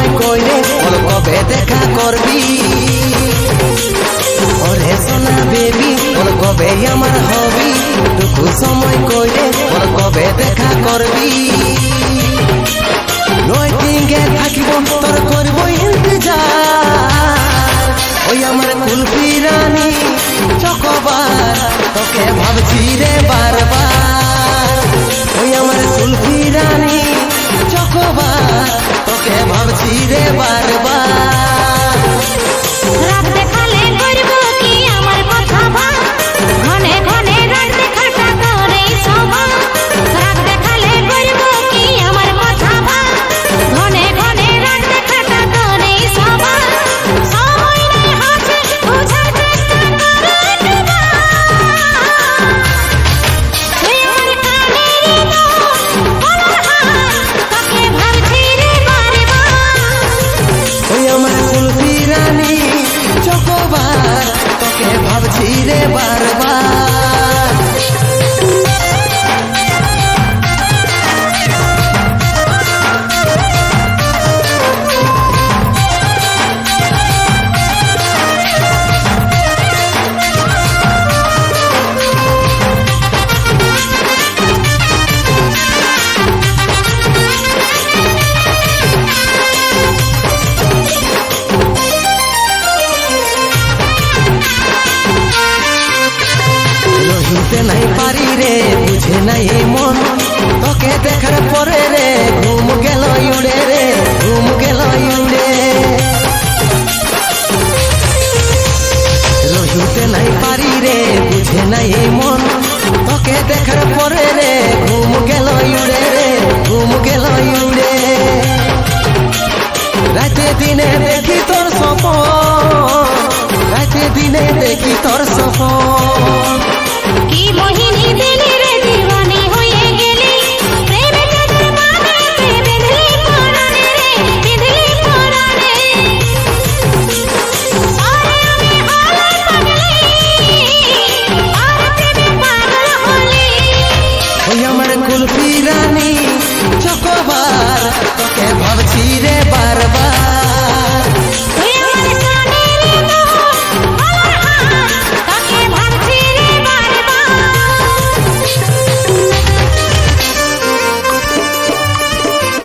আমায় কইরে কবে দেখা করবি? ওরে সোনা বেবি, ওর কবে আমার হবি? টুকু সময় কইরে ওর কবে দেখা করবি? নয় দিঙ্গে থাকিব, তোর করব ইন্তজার। ওই আমার কুলপি রানী, চকবার, তোকে ভাবছি রে বা yeah. y de barba. নাই মন। তোকে দেখার পরে রে, ঘুম গেল ইউড়ে রে, ঘুম গেল ইউড়ে। রাতে দিনে দেখি তোর সপ রাতে দিনে দেখি তোর সপন see that.